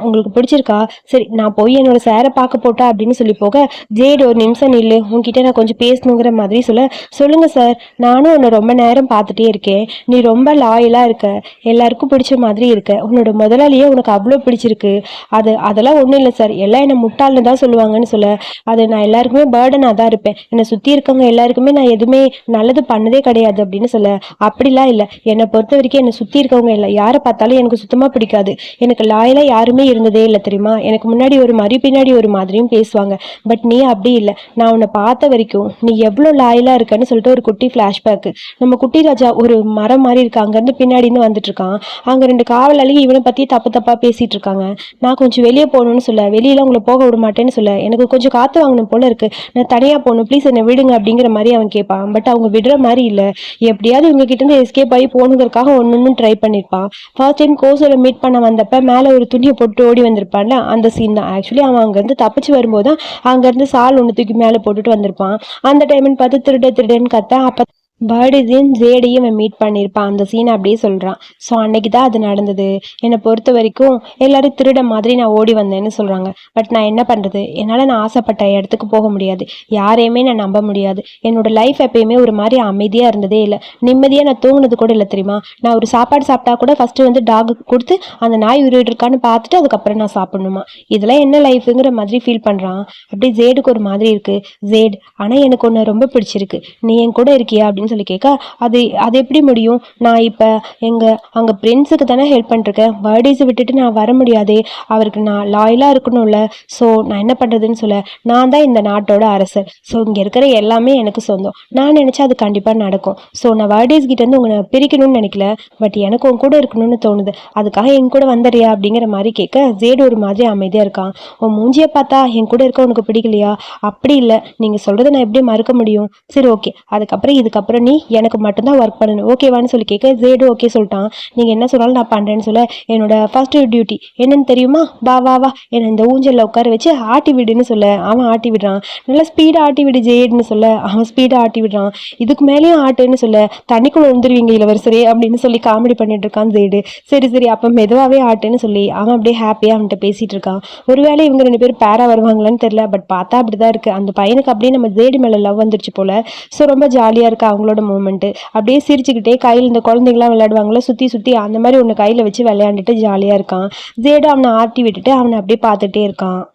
உங்களுக்கு பிடிச்சிருக்கா? சரி நான் போய் என்னோட சாரை பார்க்க போட்டா அப்படின்னு சொல்லி போக ஜேடு ஒரு நிமிஷம் நில்லு உன்கிட்ட நான் கொஞ்சம் பேசணுங்கிற மாதிரி சொல்ல சொல்லுங்க சார் நானும் உன்னை ரொம்ப நேரம் பார்த்துட்டே இருக்கேன். நீ ரொம்ப லாயலாக இருக்க எல்லாருக்கும் பிடிச்ச மாதிரி இருக்க உன்னோட முதலாளியே உனக்கு அவ்வளோ பிடிச்சிருக்கு. அது அதெல்லாம் ஒன்றும் இல்லை சார் எல்லாம் என்னை முட்டாள்னு தான் சொல்லுவாங்கன்னு சொல்ல அது நான் எல்லாருக்குமே பேர்டனாக தான் இருப்பேன். என்னை சுற்றி இருக்கவங்க எல்லாருக்குமே நான் எதுவுமே நல்லது பண்ணதே கிடையாது அப்படின்னு சொல்ல அப்படிலாம் இல்லை. என்னை பொறுத்த வரைக்கும் என்னை சுற்றி இருக்கவங்க இல்லை. யாரை பார்த்தாலும் எனக்கு சுத்தமாக பிடிக்காது. எனக்கு லாயலாக யாருமே இருந்ததே இல்லை தெரியுமா? எனக்கு முன்னாடி ஒரு மாதிரி பின்னாடி ஒரு மாதிரியும் பேசுவாங்க. பட் நீ அப்படி இல்லை. நான் உன்னை பார்த்த வரைக்கும் நீ எவ்வளோ லாயலாக இருக்கன்னு சொல்லிட்டு ஒரு குட்டி ஃப்ளாஷ்பேக்கு நம்ம குட்டி ராஜா ஒரு மரம் மாதிரி இருக்கு. அங்கேருந்து பின்னாடி இருந்து வந்துட்டு இருக்கான் அங்கே ரெண்டு காவலாளி இவனை பற்றி தப்பு தப்பாக பேசிட்டு இருக்காங்க நான் கொஞ்சம் வெளியே போகணும்னு சொல்ல வெளியில உங்களை போக விட மாட்டேன்னு சொல்ல எனக்கு கொஞ்சம் காற்று வாங்கணும் போல இருக்கு. நான் தனியாக போகணும் ப்ளீஸ் என்னை விடுங்க அப்படிங்கிற மாதிரி அவன் கேட்பான். பட் அவங்க விடுற மாதிரி இல்லை. எப்படியாவது இவங்க கிட்ட இருந்து எஸ்கேப் ஆகி போகணுங்கிறதுக்காக ஒன்று ஒன்னு ட்ரை பண்ணியிருப்பான் ஃபர்ஸ்ட் டைம் கோசோல மீட் பண்ண வந்தப்ப மேலே ஒரு துணியை போட்டு ஓடி வந்திருப்பான்ல அந்த சீன் தான். ஆக்சுவலி அவன் அங்கேருந்து தப்பிச்சு வரும்போது தான் அங்கேருந்து சால் ஒன்று தூக்கி மேலே போட்டுட்டு வந்திருப்பான். அந்த டைம்னு பார்த்து திருட திருடன்னு கத்த அப்போ பர்டிஸையும் ஜேடையும் மீட் பண்ணியிருப்பான் அந்த சீனை அப்படியே சொல்கிறான் ஸோ அன்னைக்கு தான் அது நடந்தது. என்னை பொறுத்த வரைக்கும் எல்லாரும் திருட மாதிரி நான் ஓடி வந்தேன்னு சொல்கிறாங்க பட் நான் என்ன பண்ணுறது என்னால் நான் ஆசைப்பட்ட இடத்துக்கு போக முடியாது. யாரையுமே நான் நம்ப முடியாது. என்னோட லைஃப் எப்பயுமே ஒரு மாதிரி அமைதியாக இருந்ததே இல்லை. நிம்மதியாக நான் தூங்கினது கூட இல்லை தெரியுமா? நான் ஒரு சாப்பாடு சாப்பிட்டா கூட ஃபஸ்ட்டு வந்து டாகுக்கு கொடுத்து அந்த நாய் உயிரோடு இருக்கான்னு பார்த்துட்டு அதுக்கப்புறம் நான் சாப்பிடணுமா? இதெல்லாம் என்ன லைஃபுங்கிற மாதிரி ஃபீல் பண்ணுறான் அப்படியே ஜேடுக்கு ஒரு மாதிரி இருக்குது ஜேட் ஆனால் எனக்கு ஒன்று ரொம்ப பிடிச்சிருக்கு. நீ என் கூட இருக்கியா? அப்படின்னு சொல்லி கேட்க அது அது எப்படி முடியும்? நான் இப்போ எங்கள் அங்கே பிரின்ஸுக்கு தானே ஹெல்ப் பண்ணிருக்கேன் பர்த்டேஸை விட்டுட்டு நான் வர முடியாதே. அவருக்கு நான் லாயலாக இருக்கணும்ல. ஸோ நான் என்ன பண்ணுறதுன்னு சொல்ல நான் தான் இந்த நாட்டோட அரசர் ஸோ இங்கே இருக்கிற எல்லாமே எனக்கு சொந்தம். நான் நினச்சா அது கண்டிப்பாக நடக்கும். ஸோ நான் பர்த்டேஸ் கிட்டேருந்து உங்களை பிரிக்கணும்னு நினைக்கல. பட் எனக்கு உன் கூட இருக்கணும்னு தோணுது. அதுக்காக என் கூட வந்துறியா? அப்படிங்கிற மாதிரி கேட்க ஜேடு ஒரு மாதிரி அமைதியாக இருக்கான். உன் மூஞ்சியை பார்த்தா என் கூட இருக்க உனக்கு பிடிக்கலையா? அப்படி இல்லை. நீங்கள் சொல்கிறத நான் எப்படி மறுக்க முடியும்? சரி ஓகே அதுக்கப்புறம் இதுக்கப்புறம் நீ எனக்கு மட்டும்தான் ஒர்க் பண்ணணும். ஓகேவான்னு சொல்லி கேட்க ஜேடு ஓகே சொல்லிட்டான். நீங்கள் என்ன சொன்னாலும் நான் பண்ணுறேன்னு சொல்ல என்னோட ஃபர்ஸ்ட் டியூட்டி என்னன்னு தெரியுமா? வா வா வா. என்னை இந்த ஊஞ்சலில் உட்கார வச்சு ஆட்டி விடுன்னு சொல்ல. அவன் ஆட்டி விடுறான். நல்லா ஸ்பீடாக ஆட்டி விடு ஜேடுன்னு சொல்ல. அவன் ஸ்பீடாக ஆட்டி விடுறான். இதுக்கு மேலேயும் ஆட்டுன்னு சொல்ல. தண்ணிக்குள்ளே வந்துருவீங்க இளவரசரே அப்படின்னு சொல்லி காமெடி பண்ணிட்டு இருக்கான் ஜேடு. சரி சரி அப்போ மெதுவாகவே ஆட்டுன்னு சொல்லி அவன் அப்படியே ஹாப்பியாக அவன்கிட்ட பேசிட்டு இருக்கான். ஒருவேளை இவங்க ரெண்டு பேரும் பேரா வருவாங்களான்னு தெரியல பட் பார்த்தா அப்படிதான் இருக்கு. அந்த பையனுக்கு அப்படியே நம்ம ஜேடு மேலே லவ் வந்துருச்சு போல. ஸோ ரொம்ப ஜாலியாக இருக்கு. அவங்களோட மூமெண்ட்டு அப்படியே சிரிச்சுக்கிட்டே கையில் இந்த குழந்தைங்களாம் விளையாடுவாங்களே சுற்றி சுற்றி அந்த மாதிரி ஒன்று கையில் வச்சு விளையாண்டுட்டு ஜாலியாக இருக்கான். ஜேடு அவனை ஆட்டி விட்டுட்டு அவனை அப்படியே பார்த்துட்டே இருக்கான்.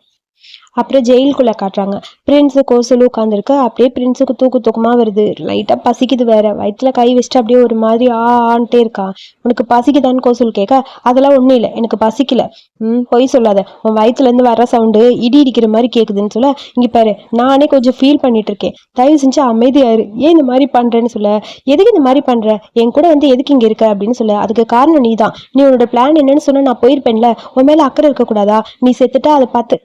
அப்புறம் ஜெயிலுக்குள்ளே காட்டுறாங்க. பிரின்ஸு கோசலு உட்காந்துருக்கு அப்படியே பிரின்ஸுக்கு தூக்கு தூக்கமாக வருது. லைட்டாக பசிக்குது வேற. வயிற்றில் கை வச்சுட்டு அப்படியே ஒரு மாதிரி ஆ ஆன்ட்டே இருக்கா. உனக்கு பசிக்குதான்னு கோசல் கேட்க அதெல்லாம் ஒன்றும் இல்லை. எனக்கு பசிக்கல. ம் பொய் சொல்லாத. உன் வயிற்றுலேருந்து வர சவுண்டு இடி இடிக்கிற மாதிரி கேட்குதுன்னு சொல்ல இங்கே பாரு நானே கொஞ்சம் ஃபீல் பண்ணிட்டு இருக்கேன். தயவு செஞ்சு அமைதியாரு ஏன் இந்த மாதிரி பண்ணுறேன்னு சொல்ல. எதுக்கு இந்த மாதிரி பண்ணுற என் கூட வந்து எதுக்கு இங்கே இருக்க? அப்படின்னு சொல்ல. அதுக்கு காரணம் நீ தான் நீ உன்னோட பிளான் என்னன்னு சொன்னால் நான் போயிருப்பேன்ல. உன் மேலே அக்கறை இருக்கக்கூடாதா? நீ செத்துட்டா அதை பார்த்து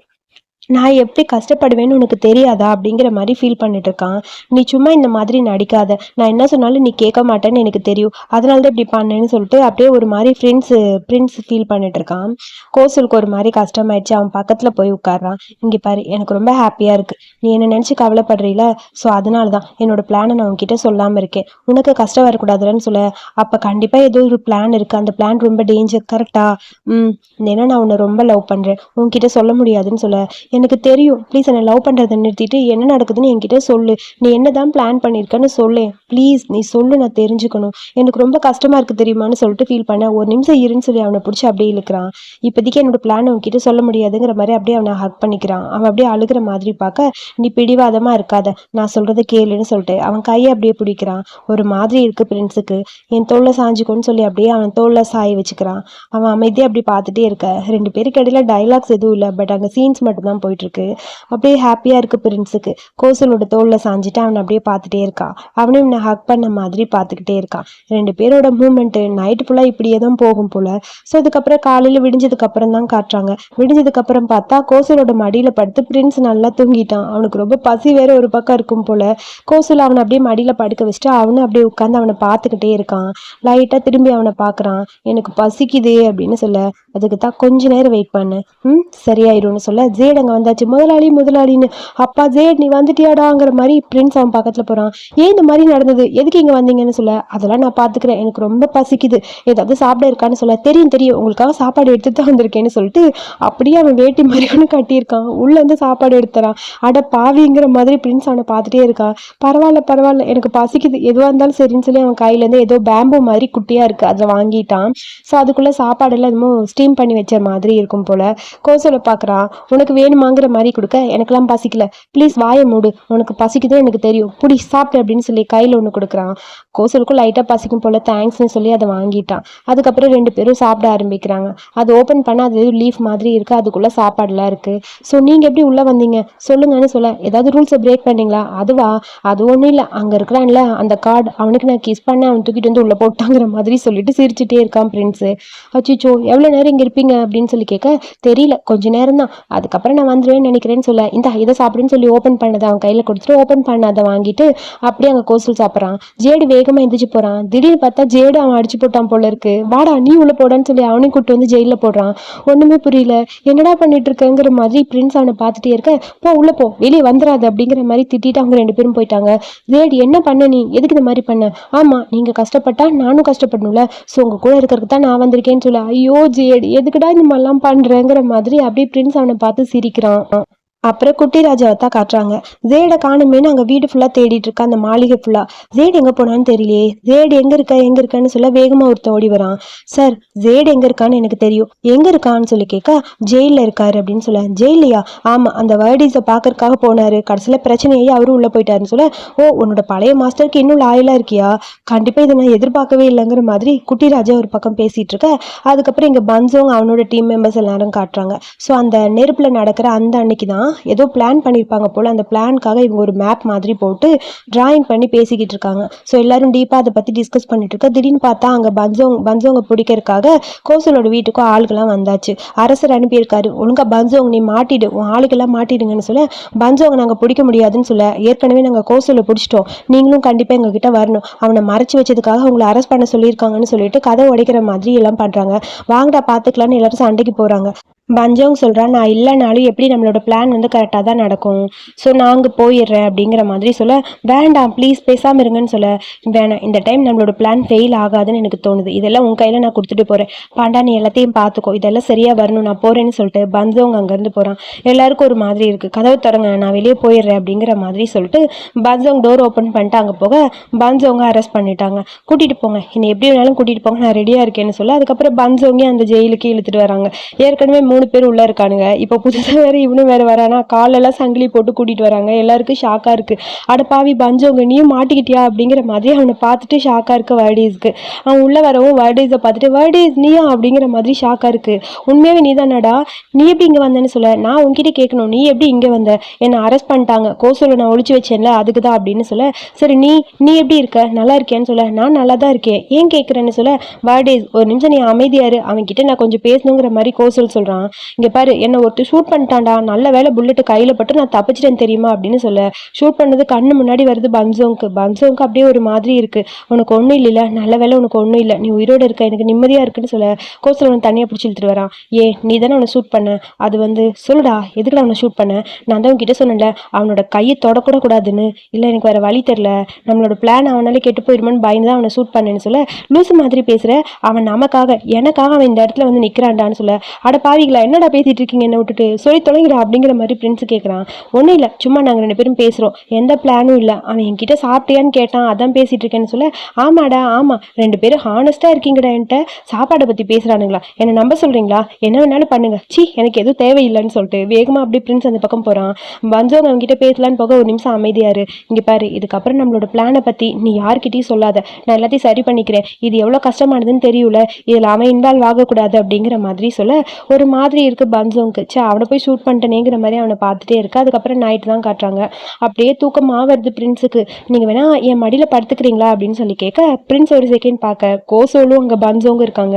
நான் எப்படி கஷ்டப்படுவேன்னு உனக்கு தெரியாதா அப்படிங்கிற மாதிரி ஃபீல் பண்ணிட்டு இருக்கான். நீ சும்மா இந்த மாதிரி நடிக்காத. நான் என்ன சொன்னாலும் நீ கேட்க மாட்டேன்னு எனக்கு தெரியும். அதனால தான் இப்படி பண்ணேன்னு சொல்லிட்டு அப்படியே ஒரு மாதிரி ஃப்ரெண்ட்ஸ் ஃப்ரெண்ட்ஸ் ஃபீல் பண்ணிட்டு இருக்கான். கோசலுக்கு ஒரு மாதிரி கஷ்டமாயிடுச்சு. அவன் பக்கத்தில் போய் உட்கார்றான். இங்கே பாரு எனக்கு ரொம்ப ஹாப்பியாக இருக்கு. நீ என்ன நினச்சி கவலைப்படுறீல ஸோ அதனால தான் என்னோட பிளானை நான் உன்கிட்ட சொல்லாமல் இருக்கேன். உனக்கு கஷ்டம் வரக்கூடாதுன்னு சொல்ல. அப்போ கண்டிப்பாக ஏதோ ஒரு பிளான் இருக்குது அந்த பிளான் ரொம்ப டேஞ்சர் கரெக்டா ம் ஏன்னா நான் உன்னை ரொம்ப லவ் பண்ணுறேன் உன்கிட்ட சொல்ல முடியாதுன்னு சொல்ல. எனக்கு தெரியும். ப்ளீஸ் என்னை லவ் பண்ணுறதை நிறுத்திட்டு என்ன நடக்குதுன்னு என்கிட்ட சொல்லு. நீ என்ன தான் பிளான் பண்ணியிருக்கன்னு சொல்லேன் ப்ளீஸ் நீ சொல்லு நான் தெரிஞ்சுக்கணும். எனக்கு ரொம்ப கஷ்டமாக இருக்குது தெரியுமான்னு சொல்லிட்டு ஃபீல் பண்ணேன் ஒரு நிமிஷம் இருன்னு சொல்லி அவனை பிடிச்சி அப்படியே இழுக்கிறான். இப்போதைக்கு என்னோட பிளான் அவன்கிட்ட சொல்ல முடியாதுங்கிற மாதிரி அப்படியே அவனை ஹக் பண்ணிக்கிறான். அவன் அப்படியே அழுகிற மாதிரி பார்க்க நீ பிடிவாதமாக இருக்காத. நான் சொல்கிறத கேளுன்னு சொல்லிட்டு அவன் கையை அப்படியே பிடிக்கிறான். ஒரு மாதிரி இருக்குது பிரின்ஸுக்கு என் தோளை சாஞ்சுக்கோன்னு சொல்லி அப்படியே அவன் தோலை சாய வச்சுக்கிறான். அவன் அமைதியாக அப்படி பார்த்துட்டே இருக்க. ரெண்டு பேருக்கு இடையில டைலாக்ஸ் எதுவும் இல்லை. பட் அங்கே சீன்ஸ் மட்டும்தான் தான் போயிட்டு இருக்கு அப்படியே ஹாப்பியாக இருக்கு பிரின்ஸுக்கு கோசலோட தோல்ல சாஞ்சிட்டு அவனை அப்படியே பார்த்துட்டே இருக்கான் அவனையும் இவனை ஹக் பண்ண மாதிரி பார்த்துக்கிட்டே இருக்கான் ரெண்டு பேரோட மூமெண்ட்டு நைட்டு ஃபுல்லாக இப்படியே தான் போகும் போல. ஸோ அதுக்கப்புறம் காலையில் விடிஞ்சதுக்கு அப்புறம் தான் காட்டுறாங்க. விடிஞ்சதுக்கு அப்புறம் பார்த்தா கோசலோட மடியில் படுத்து பிரின்ஸ் நல்லா தூங்கிட்டான். அவனுக்கு ரொம்ப பசி வேற ஒரு பக்கம் இருக்கும் போல. கோசல் அவனை அப்படியே மடியில் படுக்க வச்சுட்டு அவனும் அப்படியே உட்காந்து அவனை பார்த்துக்கிட்டே இருக்கான். லைட்டாக திரும்பி அவனை பார்க்குறான். எனக்கு பசிக்குது அப்படின்னு சொல்ல அதுக்கு தான் கொஞ்ச நேரம் வெயிட் பண்ணு. ம் சரியாயிரும்னு சொல்ல ஜேடங்க அங்கே வந்தாச்சு. முதலாளி முதலாளின்னு அப்பா ஜேட் நீ வந்துட்டியாடாங்கிற மாதிரி பிரின்ஸ் அவன் பக்கத்தில் போகிறான் ஏன் இந்த மாதிரி நடந்தது? எதுக்கு இங்கே வந்தீங்கன்னு சொல்ல? அதெல்லாம் நான் பார்த்துக்கிறேன் எனக்கு ரொம்ப பசிக்குது. ஏதாவது சாப்பிட இருக்கான்னு சொல்ல. தெரியும் தெரியும். உங்களுக்காக சாப்பாடு எடுத்து தான் வந்திருக்கேன்னு சொல்லிட்டு அப்படியே அவன் வேட்டி மாதிரி ஒன்று கட்டியிருக்கான். உள்ள இருந்து சாப்பாடு எடுத்துறான். அட பாவிங்கிற மாதிரி பிரின்ஸ் அவனை பார்த்துட்டே இருக்கான் பரவாயில்ல பரவாயில்ல. எனக்கு பசிக்குது. எதுவாக இருந்தாலும் சரின்னு சொல்லி அவன் கையிலேருந்து ஏதோ பேம்பு மாதிரி குட்டியாக இருக்குது அதை வாங்கிட்டான். ஸோ அதுக்குள்ளே சாப்பாடெல்லாம் எதுவும் ஸ்டீம் பண்ணி வச்ச மாதிரி இருக்கும் போல. கோசலை பார்க்குறான் உனக்கு வேணுமா? வேணுமாங்கிற மாதிரி கொடுக்க எனக்கெல்லாம் பசிக்கல. ப்ளீஸ் வாயை மூடு. உனக்கு பசிக்குதோ எனக்கு தெரியும். புடி சாப்பிட்டு அப்படின்னு சொல்லி கையில் ஒன்று கொடுக்குறான். கோசலுக்கும் லைட்டாக பசிக்கும் போல தேங்க்ஸ்னு சொல்லி அதை வாங்கிட்டான். அதுக்கப்புறம் ரெண்டு பேரும் சாப்பிட ஆரம்பிக்கிறாங்க. அது ஓப்பன் பண்ண அது லீஃப் மாதிரி இருக்குது அதுக்குள்ளே சாப்பாடுலாம் இருக்குது ஸோ நீங்கள் எப்படி உள்ளே வந்தீங்க? சொல்லுங்கன்னு சொல்ல ஏதாவது ரூல்ஸை பிரேக் பண்ணீங்களா? அதுவா? அது ஒன்றும் இல்லை. அங்கே இருக்கிறான்ல அந்த கார்டு அவனுக்கு நான் கிஸ் பண்ண அவன் தூக்கிட்டு வந்து உள்ளே போட்டாங்கிற மாதிரி சொல்லிட்டு சிரிச்சுட்டே இருக்கான் பிரின்ஸு அச்சிச்சோ எவ்வளோ நேரம் இங்கே இருப்பீங்க அப்படின்னு சொல்லி கேட்க தெரியல. கொஞ்ச நேரம் தான் அதுக்கப்புறம் நான் வந்துடுவேன்னு நினைக்கிறேன்னு சொல்ல இந்த இதை சாப்பிடுன்னு சொல்லி ஓப்பன் பண்ணதை அவன் கையில் கொடுத்துட்டு ஓப்பன் பண்ணதை வாங்கிட்டு அப்படியே அங்கே கோசல் சாப்பிட்றான். ஜேடு வேகமாக எந்திரிச்சு போகிறான் திடீர்னு பார்த்தா ஜேடு அவன் அடிச்சு போட்டான் போல இருக்கு. வாடா நீ உள்ள போடான்னு சொல்லி அவனையும் கூட்டு வந்து ஜெயிலில் போடுறான். ஒன்றுமே புரியல. என்னடா பண்ணிட்டு இருக்கங்கிற மாதிரி பிரின்ஸ் அவனை பார்த்துட்டே இருக்க போ உள்ள போ. வெளியே வந்துடாது அப்படிங்கிற மாதிரி திட்டிட்டு அவங்க ரெண்டு பேரும் போயிட்டாங்க. ஜேடு என்ன பண்ண நீ? எதுக்கு இந்த மாதிரி பண்ண? ஆமாம் நீங்கள் கஷ்டப்பட்டா நானும் கஷ்டப்படணும்ல. ஸோ உங்க கூட இருக்கிறதுக்கு தான் நான் வந்திருக்கேன்னு சொல்ல. ஐயோ ஜேடு எதுக்குடா இந்த மாதிரிலாம் பண்ணுறேங்கிற மாதிரி அப்படியே பிரின்ஸ் அவனை பார்த்து சிரிக்கிறான் வைக்கிறான் அப்புறம் குட்டி ராஜாவை தான் காட்டுறாங்க. ஜேடை காணுமேனு அங்கே வீடு ஃபுல்லாக தேடிட்டு இருக்கா அந்த மாளிகை ஃபுல்லாக ஜேடு எங்கே போனான்னு தெரியலையே. ஜேடு எங்கே இருக்கா எங்கே இருக்கான்னு சொல்ல வேகமாக ஒருத்தன் ஓடி வரான். சார் ஜேடு எங்கே இருக்கான்னு எனக்கு தெரியும். எங்கே இருக்கான்னு சொல்லி கேட்க ஜெயிலில் இருக்காரு அப்படின்னு சொல்ல ஜெயிலையா ஆமாம் அந்த வேர்டிஸை பார்க்கறக்காக போனாரு. கடைசியில் பிரச்சனையே அவரும் உள்ளே போயிட்டாருன்னு சொல்ல ஓ உன்னோட பழைய மாஸ்டருக்கு இன்னும் லாயலாக இருக்கியா? கண்டிப்பாக இதை நான் எதிர்பார்க்கவே இல்லைங்கிற மாதிரி குட்டி ராஜா ஒரு பக்கம் பேசிகிட்டு இருக்க அதுக்கப்புறம் இங்கே பன்சோங் அவனோட டீம் மெம்பர்ஸ் எல்லாரும் காட்டுறாங்க. ஸோ அந்த நெருப்பில் நடக்கிற அந்த அன்னைக்கு தான் ஏதோ பிளான் பண்ணியிருப்பாங்க போல். அந்த பிளான்க்காக இவங்க ஒரு மேப் மாதிரி போட்டு டிராயிங் பண்ணி பேசிக்கிட்டு இருக்காங்க. ஸோ எல்லாரும் டீப்பாக அதை பற்றி டிஸ்கஸ் பண்ணிட்டு இருக்கா. திடீர்னு பார்த்தா அங்கே பன்சோங் பன்சோங்க பிடிக்கிறதுக்காக கோசலோட வீட்டுக்கும் ஆளுக்கெல்லாம் வந்தாச்சு. அரசர் அனுப்பியிருக்காரு. ஒழுங்கா பன்சோங் நீ மாட்டிடு. உன் ஆளுக்கெல்லாம் மாட்டிடுங்கன்னு சொல்ல பன்சோங்க நாங்கள் பிடிக்க முடியாதுன்னு சொல்ல ஏற்கனவே நாங்கள் கோசலை பிடிச்சிட்டோம். நீங்களும் கண்டிப்பாக எங்ககிட்ட வரணும். அவனை மறைச்சு வச்சதுக்காக அவங்களை அரெஸ்ட் பண்ண சொல்லியிருக்காங்கன்னு சொல்லிட்டு கதை உடைக்கிற மாதிரி எல்லாம் பண்ணுறாங்க வாங்கடா பார்த்துக்கலான்னு எல்லாரும் சண்டைக்கு போகிறாங்க பஞ்சவங்க சொல்கிறான் நான் இல்லைனாலும் எப்படி நம்மளோட பிளான் வந்து கரெக்டாக தான் நடக்கும்? ஸோ நான் அங்கே போயிடுறேன் அப்படிங்கிற மாதிரி சொல்ல வேண்டாம் ப்ளீஸ் பேசாமல் இருங்கன்னு சொல்ல வேணாம் இந்த டைம் நம்மளோட பிளான் ஃபெயில் ஆகாதுன்னு எனக்கு தோணுது. இதெல்லாம் உன் கையில் நான் கொடுத்துட்டு போகிறேன் பாண்டா நீ எல்லாத்தையும் பார்த்துக்கோ இதெல்லாம் சரியாக வரணும். நான் போகிறேன்னு சொல்லிட்டு பஞ்சவங்க அங்கேருந்து போகிறான் எல்லாருக்கும் ஒரு மாதிரி இருக்குது கதவு திறங்க நான் வெளியே போயிடுறேன் அப்படிங்கிற மாதிரி சொல்லிட்டு பஞ்சவங்க டோர் ஓப்பன் பண்ணிட்டு அங்கே போக பஞ்சவங்க அரெஸ்ட் பண்ணிட்டாங்க. கூட்டிகிட்டு போங்க. என்னை எப்படி வேணாலும் கூட்டிகிட்டு போங்க. நான் ரெடியாக இருக்கேன்னு சொல்ல. அதுக்கப்புறம் பஞ்சவங்க அந்த ஜெயிலுக்கு இழுத்துட்டு வராங்க. ஏற்கனவே மூணு பேர் உள்ளே இருக்கானுங்க. இப்போ புதுசாக வேறு இவனும் வேறு வரானா? காலெல்லாம் சங்கிலி போட்டு கூட்டிகிட்டு வராங்க. எல்லாருக்கும் ஷாக்காக இருக்குது அட பாவி பஞ்சவங்க நீயும் மாட்டிக்கிட்டியா? அப்படிங்கிற மாதிரி அவனை பார்த்துட்டு ஷாக்காக இருக்கு வர்டேஸ்க்கு அவன் உள்ளே வரவும் வர்டேஸை பார்த்துட்டு வேர்டேஸ் நீயா? அப்படிங்கிற மாதிரி ஷாக்காக இருக்குது உண்மையாகவே நீ தானடா? நீ எப்படி இங்கே வந்தேன்னு சொல்ல. நான் உன்கிட்ட கேட்கணும். நீ எப்படி இங்கே வந்த? என்னை அரெஸ்ட் பண்ணிட்டாங்க. கோசோல நான் ஒழிச்சு வச்சேன்ல அதுக்கு தான் அப்படின்னு சொல்ல. சரி நீ நீ எப்படி இருக்க? நல்லா இருக்கேன்னு சொல்ல. நான் நல்லா தான் இருக்கேன். ஏன் கேட்குறேன்னு சொல்ல. வர்டேஸ் ஒரு நிமிஷம் நீ அமைதியாரு அவன்கிட்ட நான் கொஞ்சம் பேசணுங்கிற மாதிரி கோசல் சொல்கிறான் சொல்கிறான் இங்க பாரு என்ன ஒருத்தர் ஷூட் பண்ணிட்டான்டா நல்ல வேலை புல்லெட்டு கையில பட்டு நான் தப்பிச்சிட்டேன் தெரியுமா அப்படின்னு சொல்ல. ஷூட் பண்ணது கண்ணு முன்னாடி வருது பன்சோங்க்கு பன்சோங்க்கு அப்படியே ஒரு மாதிரி இருக்கு. உனக்கு ஒன்றும் இல்லைல்ல நல்ல வேலை உனக்கு ஒன்றும் இல்லை. நீ உயிரோட இருக்க எனக்கு நிம்மதியா இருக்குன்னு சொல்ல. கோசல் அவனை தனியாக பிடிச்சி இழுத்துட்டு வரான் ஏ நீ தானே அவனை ஷூட் பண்ண. அது வந்து சொல்லுடா எதுக்குடா அவனை ஷூட் பண்ண? நான் தான் உன்கிட்ட சொன்னேன்ல அவனோட கையை தொடக்கூட கூடாதுன்னு இல்லை எனக்கு வேற வழி தெரில நம்மளோட பிளான் அவனாலே கெட்டு போயிருமான்னு பயந்து தான் அவனை ஷூட் பண்ணேன்னு சொல்ல. லூசு மாதிரி பேசுகிற அவன் நமக்காக எனக்காக அவன் இந்த இடத்துல வந்து நிற்கிறான்டான்னு சொல்ல. அட பாவிங்களா என்னடா பேசிட்டு இருக்கீங்க? என்ன விட்டுட்டு. சொல்லி தொலைங்கடா அப்படிங்கிற மாதிரி பிரின்ஸ் கேட்குறான் ஒன்றும் இல்லை சும்மா நாங்கள் ரெண்டு பேரும் பேசுகிறோம் எந்த பிளானும் இல்லை. அவன் என்கிட்ட சாப்பிட்டியான்னு கேட்டான். அதான் பேசிட்டு இருக்கேன்னு சொல்ல ஆமாடா ஆமாம் ரெண்டு பேரும் ஹானஸ்ட்டாக இருக்கீங்கடா என்கிட்ட. சாப்பாடை பற்றி பேசுகிறானுங்களா என்னை நம்ப சொல்கிறீங்களா என்ன வேணாலும் பண்ணுங்க. சி எனக்கு எதுவும் தேவையில்லைன்னு சொல்லிட்டு வேகமாக அப்படியே பிரின்ஸ் அந்த பக்கம் போகிறான் வந்தவங்க அவங்ககிட்ட பேசலான்னு போக ஒரு நிமிஷம் அமைதியாரு இங்கே பாரு இதுக்கப்புறம் நம்மளோட பிளானை பற்றி நீ யார்கிட்டையும் சொல்லாத. நான் எல்லாத்தையும் சரி பண்ணிக்கிறேன். இது எவ்வளோ கஷ்டமானதுன்னு தெரியல இதில் அவன் இன்வால்வ் ஆகக்கூடாது அப்படிங்கிற மாதிரி சொல்ல ஒரு மா மாதிரி இருக்கு பன்சோங்க்கு சே அவனை போய் ஷூட் பண்ணிட்டேனேங்கிற மாதிரி அவனை பார்த்துட்டே இருக்கு. அதுக்கப்புறம் நைட்டு தான் காட்டுறாங்க. அப்படியே தூக்கமாக வருது பிரின்ஸுக்கு நீங்கள் வேணா என் மடியில் படுத்துக்கிறீங்களா அப்படின்னு சொல்லி கேட்க பிரின்ஸ் ஒரு செகண்ட் பார்க்க கோசோலும் அங்கே பன்சோங்க இருக்காங்க.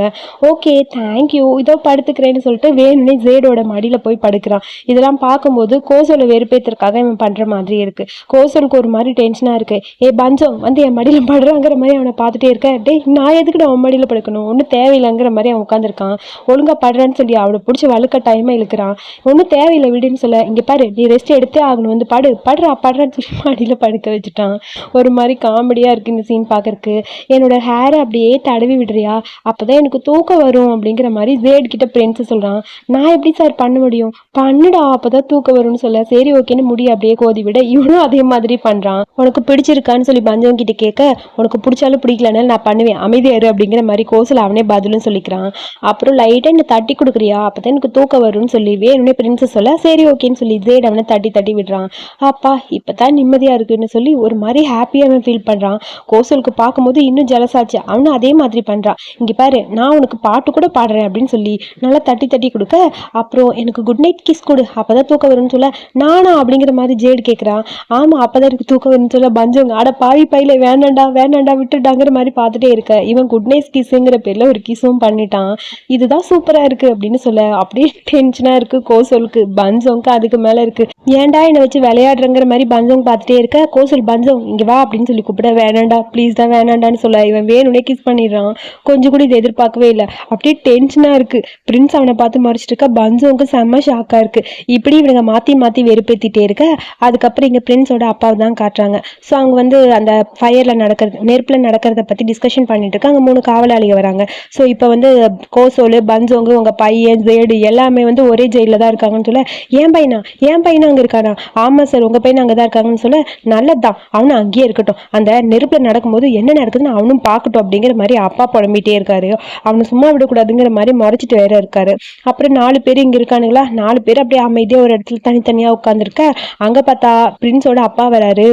ஓகே தேங்க்யூ இதோ படுத்துக்கிறேன்னு சொல்லிட்டு வேணும்னே ஜேடோட மடியில் போய் படுக்கிறான். இதெல்லாம் பார்க்கும்போது கோசோல வெறுப்பேற்றுறதுக்காக இவன் பண்ணுற மாதிரி இருக்கு. கோசலுக்கு ஒரு மாதிரி டென்ஷனாக இருக்கு. ஏ பஞ்சம் வந்து என் மடியில் படுறாங்கிற மாதிரி அவனை பார்த்துட்டே இருக்க. டேய் நான் எதுக்கு அவன் மடியில் படுக்கணும்? ஒன்றும் தேவையில்லைங்கிற மாதிரி அவன் உட்காந்துருக்கான் ஒழுங்கா படுறான்னு சொல்லி அவனை பிடிச்சி வழுக்க டைமாக இழுக்கிறான். ஒன்றும் தேவையில்லை விடுன்னு சொல்ல இங்கே பாரு நீ ரெஸ்ட் எடுத்தே ஆகணும் வந்து படு படுறா படுறான்னு சொல்லி மாடியில் படுக்க வச்சுட்டான். ஒரு மாதிரி காமெடியாக இருக்குது இந்த சீன் பார்க்குறக்கு என்னோட ஹேரை அப்படியே தடவி விடுறியா? அப்போ தான் எனக்கு தூக்கம் வரும் அப்படிங்கிற மாதிரி ஜேட் கிட்ட ஃப்ரெண்ட்ஸு சொல்கிறான் நான் எப்படி சார் பண்ண முடியும்? பண்ணுடா அப்போ தான் தூக்கம் வரும்னு சொல்ல. சரி ஓகேன்னு முடி அப்படியே கோதி விட இவனும் அதே மாதிரி பண்ணுறான் உனக்கு பிடிச்சிருக்கான்னு சொல்லி பஞ்சவன் கிட்ட கேட்க உனக்கு பிடிச்சாலும் பிடிக்கலனாலும் நான் பண்ணுவேன். அமைதியாரு அப்படிங்கிற மாதிரி கோசல் அவனே பதிலும் சொல்லிக்கிறான். அப்புறம் லைட்டாக என்ன தட்டி கொடுக்குறியா? அப்போ தான் எனக்கு தூக்கம் வரும்னு சொல்லி வேணும்னே பிரின்சஸ் சொல்ல சரி ஓகேன்னு சொல்லி ஜேட் அவனை தட்டி தட்டி விடுறான். அப்பா இப்போ தான் நிம்மதியாக இருக்குன்னு சொல்லி ஒரு மாதிரி ஹாப்பியாக அவன் ஃபீல் பண்ணுறான் கோசலுக்கு பார்க்கும்போது இன்னும் ஜலசாச்சு அவனும் அதே மாதிரி பண்ணுறான் இங்கே பாரு நான் உனக்கு பாட்டு கூட பாடுறேன் அப்படின்னு சொல்லி நல்லா தட்டி தட்டி கொடுக்க அப்புறம் எனக்கு குட் நைட் கிஸ் கொடு. அப்போ தான் தூக்கம் வரும்னு சொல்ல நானா? அப்படிங்கிற மாதிரி ஜேடு கேட்குறான் ஆமாம் அப்போ தான் எனக்கு தூக்கம் வரும்னு சொல்ல பஞ்சவங்க அட பாவி பையில வேணாண்டா வேணாண்டா விட்டுட்டாங்கிற மாதிரி பார்த்துட்டே இருக்க. இவன் குட் நைட் கிஸ்ஸுங்கிற பேரில் ஒரு கிஸ்ஸும் பண்ணிட்டான். இதுதான் சூப்பராக இருக்குது அப்படின்னு சொல்ல அப்படியே டென்ஷனாக இருக்குது கோசோலுக்கு பன்சோங்க்கு அதுக்கு மேலே இருக்குது ஏன்டா என்னை வச்சு விளையாடுறங்கிற மாதிரி பஞ்சவங்க பார்த்துட்டே இருக்க? கோசல் பஞ்சம் இங்கே வா அப்படின்னு சொல்லி கூப்பிட வேணாண்டா ப்ளீஸ் தான் வேணாண்டான்னு சொல்ல. இவன் வேணும்னே கிஸ் பண்ணிடுறான். கொஞ்சம் கூட இதை எதிர்பார்க்கவே இல்லை. அப்படியே டென்ஷனாக இருக்குது பிரின்ஸ் அவனை பார்த்து மறைச்சிட்டு இருக்க. பஞ்சவங்க செம்ம ஷாக்காக இருக்குது இப்படி இவனுங்க மாற்றி மாற்றி வெறுப்பேற்றிட்டே இருக்க. அதுக்கப்புறம் இங்கே பிரின்ஸோட அப்பாவை தான் காட்டுறாங்க. ஸோ அவங்க வந்து அந்த ஃபயரில் நடக்கிறது நெருப்பில் நடக்கிறத பற்றி டிஸ்கஷன் பண்ணிட்டு இருக்க அங்கே மூணு காவலாளிகள் வராங்க. ஸோ இப்போ வந்து கோசோல் பஞ்சோங்கு உங்கள் பையன் ஜேடு எல்லாமே வந்து ஒரே ஜெயிலில் தான் இருக்காங்கன்னு சொல்ல ஏன் பையனா? ஏன் பையனா அங்கே இருக்கானா ஆமாம் சார் உங்கள் பையன் அங்கே தான் இருக்காங்கன்னு சொல்ல நல்லதுதான் அவனும் அங்கேயே இருக்கட்டும். அந்த நெருப்பில் நடக்கும்போது என்ன நடக்குதுன்னு அவனும் பார்க்கட்டும் அப்படிங்கிற மாதிரி அப்பா புலம்பிட்டே இருக்காரு. அவனை சும்மா விடக்கூடாதுங்கிற மாதிரி மறைச்சிட்டு வேற இருக்காரு. அப்புறம் நாலு பேர் இங்கே இருக்கானுங்களா? நாலு பேர் அப்படியே அமைதியாக ஒரு இடத்துல தனித்தனியாக உட்காந்துருக்க அங்கே பார்த்தா பிரின்ஸோட அப்பா வராரு.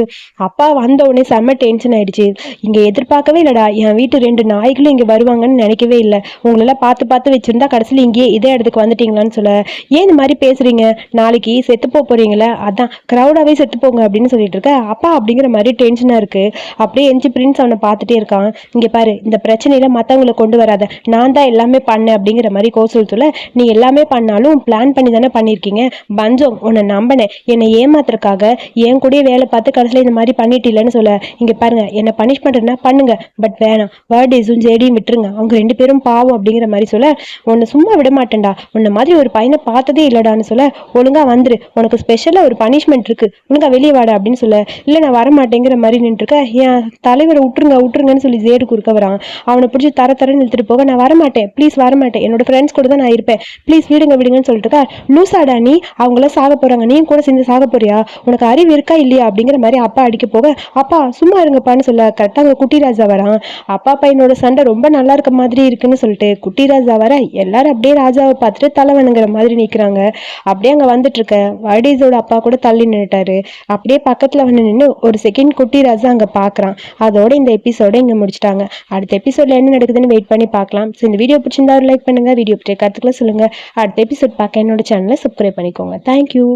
அப்பா வந்த உடனே செம்ம டென்ஷன் ஆயிடுச்சு. இங்கே எதிர்பார்க்கவே இல்லைடா. என் வீட்டு ரெண்டு நாய்களும் இங்கே வருவாங்கன்னு நினைக்கவே இல்லை. உங்களெல்லாம் பார்த்து பார்த்து வச்சிருந்தா கடைசியில் இங்கேயே இதே இடத்துக்கு ஹாஸ்பிட்டலுக்கு வந்துட்டீங்களான்னு சொல்ல ஏன் இந்த மாதிரி பேசுறீங்க? நாளைக்கு செத்து போக போறீங்களா அதான் க்ரௌடாகவே செத்து போங்க அப்படின்னு சொல்லிட்டு இருக்க. அப்பா அப்படிங்கிற மாதிரி டென்ஷனாக இருக்கு. அப்படியே எஞ்சி பிரின்ஸ் அவனை பார்த்துட்டே இருக்கான். இங்கே பாரு இந்த பிரச்சனையில மற்றவங்களை கொண்டு வராத. நான் தான் எல்லாமே பண்ணேன் அப்படிங்கிற மாதிரி கோசல் சொல்ல நீ எல்லாமே பண்ணாலும் பிளான் பண்ணி தானே பண்ணியிருக்கீங்க. பஞ்சம் உன்னை நம்பினேன். என்னை ஏமாத்துறக்காக என் கூடயே வேலை பார்த்து கடைசியில் இந்த மாதிரி பண்ணிட்டில்லன்னு சொல்ல இங்கே பாருங்க என்னை பனிஷ் பண்ணுறதுனா பண்ணுங்க. பட் வேணாம். வேர்டேஸும் ஜேடியும் விட்டுருங்க. அவங்க ரெண்டு பேரும் பாவம் அப்படிங்கிற மாதிரி சொல்ல உன்னை சும்மா விட மாட்டேன்டா. உன்னை மாதிரி ஒரு பையனை பார்த்ததே இல்லடான்னு சொல்ல ஒழுங்கா வந்துரு. உனக்கு ஸ்பெஷலாக ஒரு பனிஷ்மெண்ட் இருக்கு. ஒழுங்கா வெளியே வாடா அப்படின்னு சொல்ல இல்லை நான் வர மாட்டேங்கிற மாதிரி நின்றுருக்க. என் தலைவரை விட்டுருங்க விட்டுருங்கன்னு சொல்லி ஜேடு குறுக்க வரான். அவனை பிடிச்சி தர தரன்னு இழுத்துட்டு போக நான் வரமாட்டேன். ப்ளீஸ் வரமாட்டேன். என்னோட ஃப்ரெண்ட்ஸ் கூட தான் நான் இருப்பேன். ப்ளீஸ் விடுங்க விடுங்கன்னு சொல்லிட்டு இருக்கா. லூசாடா நீ. அவங்களாம் சாக போறாங்க. நீ கூட சேர்ந்து சாக போறியா? உனக்கு அறிவு இருக்கா இல்லையா? அப்படிங்கிற மாதிரி அப்பா அடிக்க போக அப்பா சும்மா இருங்கப்பான்னு சொல்ல கரெக்டாக அங்கே குட்டி ராஜா வரான். அப்பா பையனோட சண்டை ரொம்ப நல்லா இருக்க மாதிரி இருக்குன்னு சொல்லிட்டு குட்டி ராஜா வர எல்லாரும் அப்படியே ராஜாவை பார்த்துட்டு தலை வணங்குற மாதிரி நிற்கிறாங்க அப்படியே அங்கே வந்துட்டு இருக்க வடீஸோட அப்பா கூட தள்ளி நின்னுட்டாரு. அப்படியே பக்கத்தில் வந்து நின்று ஒரு செகண்ட் குட்டி ராஜா அங்கே பார்க்குறான் அதோட இந்த எபிசோட இங்கே முடிச்சிட்டாங்க. அடுத்த எபிசோட்ல என்ன நடக்குதுன்னு வெயிட் பண்ணி பார்க்கலாம். ஸோ இந்த வீடியோ பிடிச்சிருந்தா ஒரு லைக் பண்ணுங்க. வீடியோ பிடிச்ச கருத்துக்களை சொல்லுங்க. அடுத்த எபிசோட் பார்க்க என்னோட சேனலை சப்ஸ்கிரைப் பண்ணிக்கோங்க. தேங்க்யூ